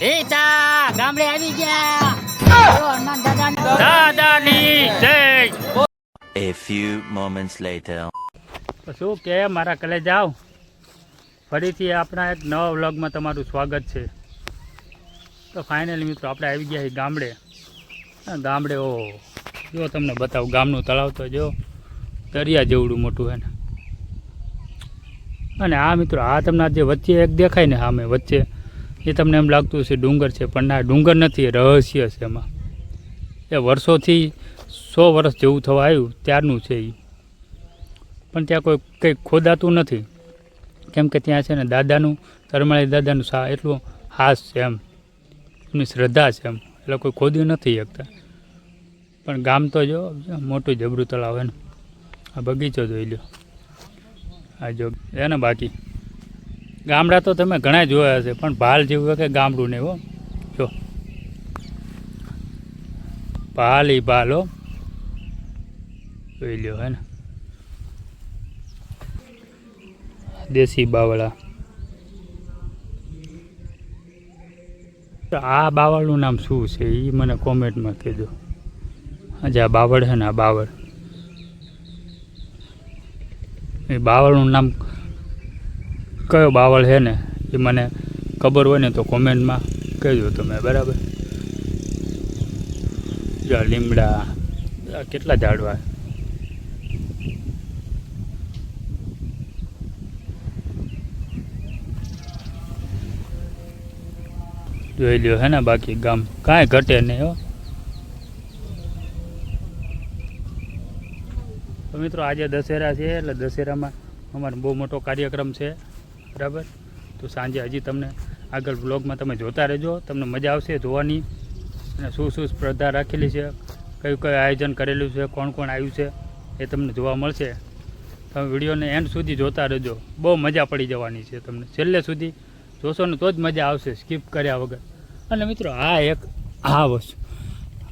ચા ગામડે આવી ગયા. હનુમાન દાદાની. દાદાની જય. A few moments later. તો શું કે મારા કલે જાઓ ફરીથી આપણા એક નવા વ્લોગમાં તમારું સ્વાગત છે. તો ફાઇનલી મિત્રો આપણે આવી ગયા છીએ ગામડે. ગામડે ઓ જો તમને બતાવું ગામનું તળાવ તો જો દરિયા જેવડું મોટું હે ને. અને આ મિત્રો આ તમને જે વચ્ચે એક દેખાય ને સામે વચ્ચે. એ તમને એમ લાગતું હશે, ડુંગર છે, પણ ના, ડુંગર નથી રહસ્ય છે એમાં. એ વર્ષોથી સો વર્ષ જેવું થવા આવ્યું, ત્યારનું છે એ પણ ત્યાં કોઈ કંઈ ખોદાતું નથી. કેમ કે ત્યાં છે ને દાદાનું, તરમાળી દાદાનું સા, એટલું હાસ છે એમ. એમની શ્રદ્ધા છે એમ. એટલે કોઈ ખોદ્યું નથી શકતા પણ ગામ તો જો, મોટું જબરું તળાવ એનું. આ બગીચો જોઈ લ્યો. આ જો એને બાકી. ગામડા તો તમે ઘણા જોયા હશે, પણ ભાલ જેવું કે ગામડું નહીં હો. જો. ભાલ ઈ ભાલ, હો. જોઈ લ્યો, હે ને. દેશી બાવળા. આ બાવળનું નામ શું છે? એ મને કોમેન્ટમાં કહેજો. આજે આ બાવળ છે ને આ બાવળ. એ બાવળનું નામ કયો બાવળ છે ને, એ મને ખબર હોય ને તો કોમેન્ટમાં કહેજો તમે, બરાબર? લીમડા કેટલા ઝાડવા? જોઈ લ્યો હે ને બાકી ગામ, કાંઈ ઘટે નહીં હો. તો મિત્રો, આજે દશેરા છે, એટલે દશેરામાં અમારો બહુ મોટો કાર્યક્રમ છે. બરાબર? તો સાંજે હજી તમને આગળ બ્લોગમાં તમે જોતા રહેજો. તમને મજા આવશે જોવાની. અને શું શું સ્પર્ધા રાખેલી છે? કયું કયું આયોજન કરેલું છે? કોણ કોણ આવ્યું છે? એ તમને જોવા મળશે. તમે વિડીયોને એન્ડ સુધી જોતા રહેજો. બહુ મજા પડી જવાની છે તમને. છેલ્લે સુધી જોશો ને તો જ મજા આવશે. સ્કીપ કર્યા વગર. અને મિત્રો, આ એક આ વસ્તુ.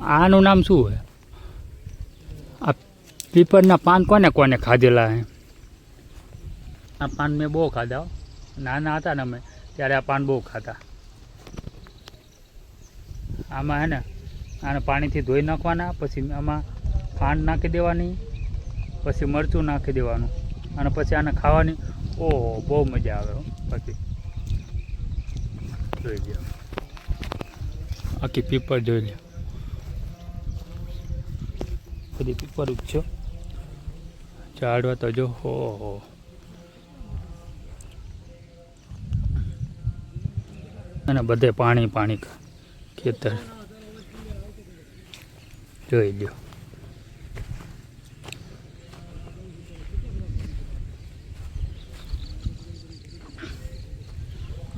આનું નામ શું હોય? આ પીપળના પાન કોને કોને ખાધેલા હે? આ પાન મેં બહુ ખાધા. નાના હતા ને અમે, ત્યારે આ પાન બહુ ખાતા. આમાં હે ને, આને પાણીથી ધોઈ નાખવાના, પછી આમાં ખાંડ નાખી દેવાની, પછી મરચું નાખી દેવાનું, અને પછી આને ખાવાની, ઓહો, બહુ મજા આવે પછી. જોઈ લ્યો. આખી પીપર જોઈ લે બધી પીપર જ છો. ઝાડવા તો જો હો હો અને બધે પાણી પાણી ખેતર. જોઈ દો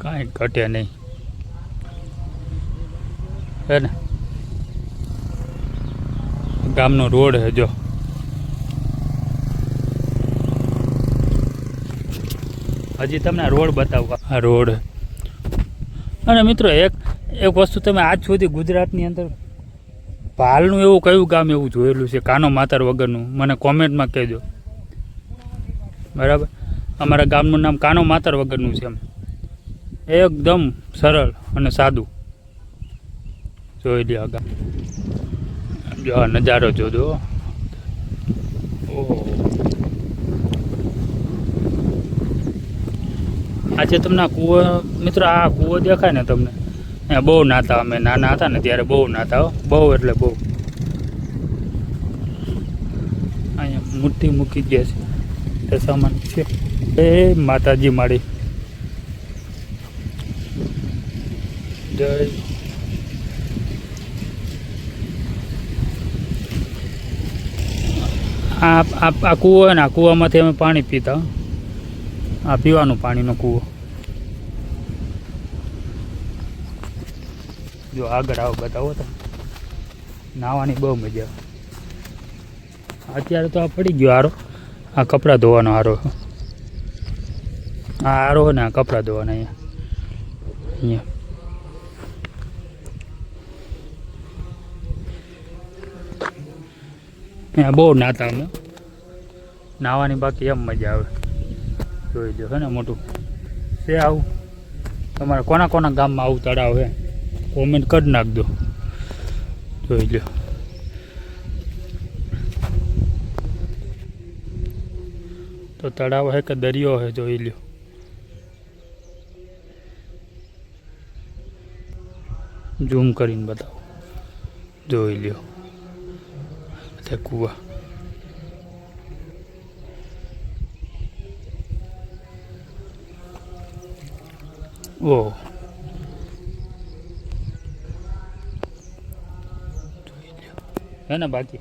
કાંઈ ઘટે નહીં. હે ગામનો રોડ હે જો. હજી તમને રોડ બતાવવા આ રોડ અને મિત્રો, એક એક વસ્તુ તમે આજ સુધી ગુજરાતની અંદર ભાલનું એવું કયું ગામ એવું જોયેલું છે? કાનો માતર વગરનું? મને કોમેન્ટમાં કહેજો. બરાબર? અમારા ગામનું નામ કાનો માતર વગરનું છે એમ. એકદમ સરળ અને સાદું. જોઈ લ્યો આગા જો નજારો જોજો. આજે તમને કૂવો, મિત્રો, આ કૂવો દેખાય ને તમને? અહીંયા બહુ નાતા, અમે નાના હતા ને ત્યારે બહુ નાતા બહુ એટલે બહુ. અહીંયા મૂર્તિ મૂકી ગયા છે. તે સામાન છે. એ માતાજી માળી. જય. આ આ કૂવો ને, આ કૂવામાંથી અમે પાણી પીતા. આ પીવાનું પાણીનો કૂવો. જો આગળ આવો, બતાવો તો નાવાની બહુ મજા આવે. અત્યારે તો આ પડી ગયો આરો આ કપડાં ધોવાનો આરો આ આરો ને, આ કપડાં ધોવાના અહીંયા. અહીંયા. અહીંયા બહુ નાતા અમે નાવાની બાકી એમ મજા આવે. જોઈ લો હે ને મોટું? છે આવું? તમારા કોના કોના ગામમાં આવું તળાવ છે? કોમેન્ટ કરી નાખજો. જોઈ લ્યો. તો તળાવ હે કે દરિયો હે જોઈ લ્યો. ઝૂમ કરીને બતાવો. જોઈ લ્યો. બધા કૂવા. હે ને બાકી?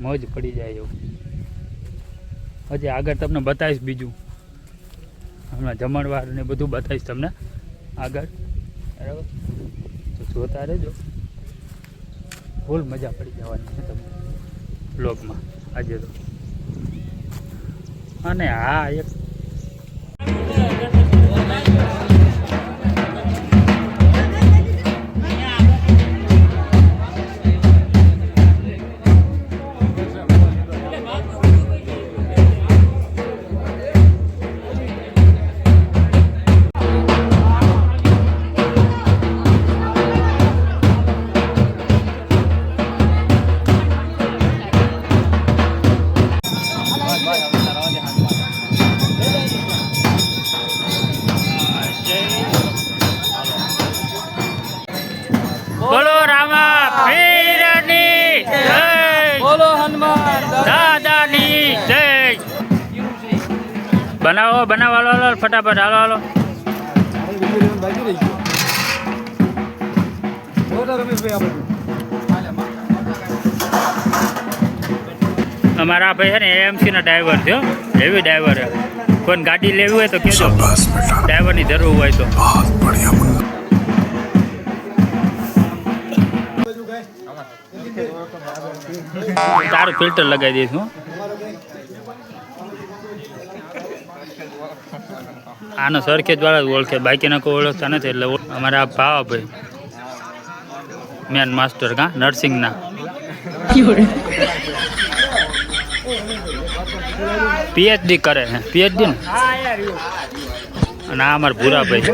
મોજ પડી જાય એવું. હજી આગળ તમને બતાવીશ બીજું. હમણાં જમણવાર ને બધું બતાવીશ તમને. આગળ. બરાબર? તો જોતા રહેજો. ફૂલ મજા પડી જવાની છે તમને. બ્લોગમાં આજે તો. અને હા એક બનાવો બનાવો હાલો હાલો ફટાફટ હાલો હાલો. અમારા ભાઈ છે ને એએમસી ના ડ્રાઈવર છે હેવી ડ્રાઈવર છે. કોઈ ગાડી લેવી હોય તો કહેજો. ડ્રાઈવરની જરૂર હોય તો. તારું ફિલ્ટર લગાવી દઈશ હું. આનો સરખેજ વાળા ઓળખે, બાકીના કોઈ ઓળખતા નથી એટલે અમારા આ ભાવાભાઈ. મેન માસ્ટર કા નર્સિંગના પીએચડી કરે છે પીએચડી ને? અને આ અમારા ભૂરાભાઈ.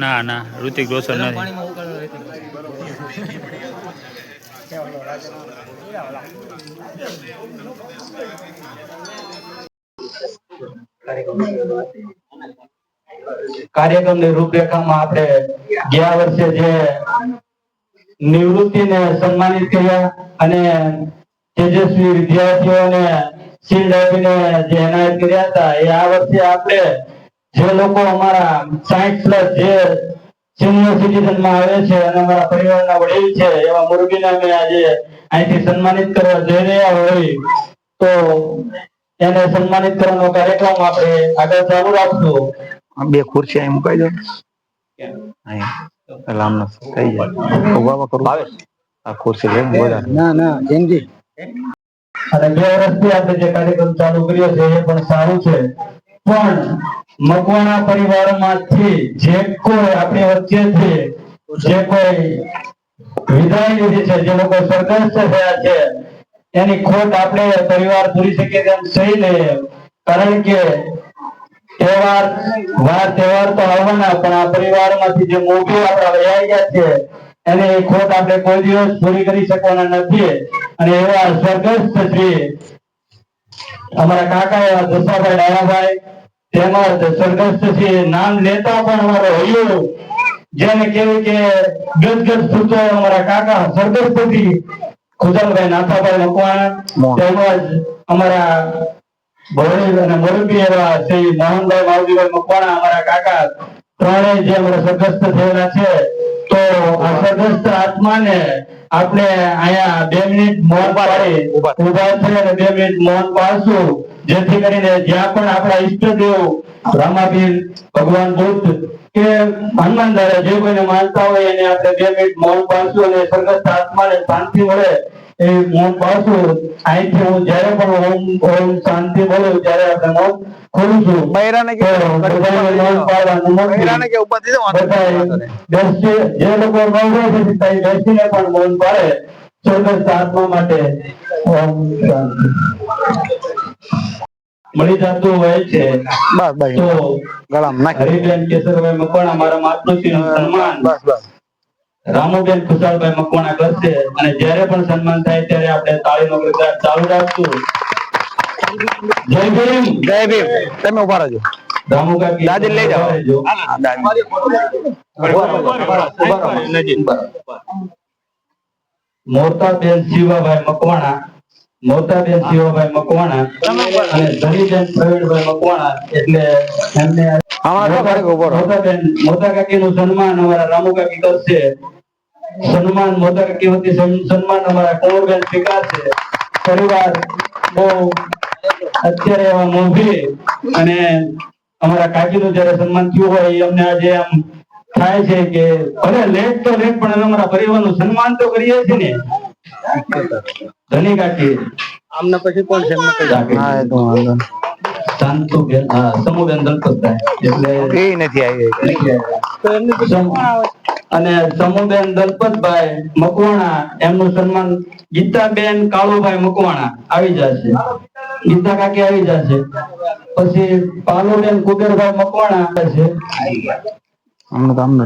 ના ના, ઋતિક રોશન નથી. કાર્યક્રમની રૂપરેખામાં આપણે ગયા વર્ષે જે નિવૃત્તિને સન્માનિત કર્યા અને તેજસ્વી વિદ્યાર્થીઓને શિલ્ડ આપીને જે એનાયત કર્યા હતા, એ આ વર્ષે આપણે જે લોકો અમારા સાયન્સ પ્લસ જે સિનિયર સિટીઝનમાં આવે છે અને અમારા પરિવારના વડીલ છે, એવા મુરબીને અમે આજે અહીંથી સન્માનિત કરવા જઈ રહ્યા હોય તો એને સન્માનિત કરવાનો કાર્યક્રમ આપણે આગળ ચાલુ રાખશું. બે ખુરશી અહીં મુકાઈ દો. અહીં થઈ જાય. ઊભા ઊભા આવે આ ખુરશી લઈને બોલા ના ના જયંતિ અને બે વર્ષથી આપણે જે કાર્યક્રમ ચાલુ કર્યો છે એ પણ સારું છે. પણ મકવાણા પરિવારમાંથી જે કોઈ આપણી વચ્ચેથી જે કોઈ વિદાય લીધી છે જે લોકો સ્વર્ગસ્થ થયા છે એની ખોટ આપણે પરિવાર પૂરી શકે તેમ સહી લઈએ. કારણ કે તહેવાર, વાર તહેવાર તો આવવાના, પણ આ પરિવારમાંથી જે મોટી આપણા વયા ગયા છે, એને ખોટ આપણે કોઈ દિવસ પૂરી કરી શકવાના નથી. અને એવા સ્વર્ગસ્થ શ્રી અમારા કાકા એવા દશાભાઈ ડાયાભાઈ, તેમજ સ્વર્ગસ્થ શ્રી નામ લેતા પણ અમારો હૈયો. જેને કેવું કે ગદગદ થતો અમારા કાકા સ્વર્ગસ્થ ખુદમભાઈ નાથાભાઈ મકવાણા તેમજ અમારા ભોળી અને મોરબી એવા શ્રી મોહનભાઈ માવજીભાઈ મકવાણા અમારા કાકા ત્રણેય જે અમારા સ્વર્ગસ્થ થયેલા છે તો આ સ્વર્ગસ્થ આત્માને આપણે અહીંયા બે મિનિટ મૌન પાડી ઊભા થઈ અને બે મિનિટ મૌન પાડશું જેથી કરીને જ્યાં પણ આપણા ઈષ્ટદેવ રામાપીર ભગવાન બુદ્ધ કે હનુમાન દાદા જે કોઈને માનતા હોય એને આપણે બે મિનિટ મૌન પાડશું અને સંગત આત્માને શાંતિ મળે એ મૌન પાડશું અહીંથી હું જ્યારે પણ ઓમ ઓમ શાંતિ બોલું ત્યારે આપણે મૌન ખોલું છું. બૈરાને કે મૌન પાડવાનું. બૈરાને કે નહીં. બેસી જે લોકો નવરો છે ત્યાં બેસીને પણ મૌન પાડે. સ્વર્ગસ્થ આત્મા માટે ઓમ શાંતિ. મળી જતું હોય છે. બસ બસ. તો હરિબેન કેશરભાઈ મકવાણા મારા માતૃશ્રીનું સન્માન. બસ બસ. રામુબેન ખુશાલભાઈ મકવાણા કરશે. અને જયારે પણ સન્માન થાય ત્યારે આપણે તાળીનો ગડગડાટ ચાલુ રાખશું. જય ભીમ. જય ભીમ. તમે ઊભા રહેજો. દાદી લઈ જાઓ. દાદી. મોરતાબેન શિવાભાઈ મકવાણા મોરતાબેન શિવાભાઈ મકવાણા અને ધનીબેન પ્રવીણભાઈ મકવાણા એટલે એમને. મોતાબેન મોતા કાકીનું સન્માન અમારા રામુ કાકી કરશે. સન્માન મોતા કાકી વતી સન્માન અમારા કુંવરબેન સ્વીકારશે પરિવાર બહુ અત્યારે એવા મોભી અને અમારા કાકીનું જયારે સન્માન થયું હોય એ અમને આજે આમ થાય છે કે ભલે લેટ તો લેટ પણ અમે અમારા પરિવારનું સન્માન તો કરીએ છીએ ને. ધની કાકી આમના પછી કોણ છે? એમને કઈ. હા એ તો વાંધો શાંતુ બેન હા સમુબેન દલપતભાઈ એટલે એ નથી આવી સમ- અને સમુબેન દલપતભાઈ મકવાણા. એમનું સન્માન ગીતાબેન કાળુભાઈ મકવાણા. આવી જશે. ગીતા કાકી આવી જશે. પછી પાલુબેન કુબેરભાઈ મકવાણા આવશે અમને તો આમને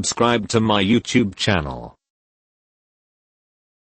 Subscribe to my YouTube channel.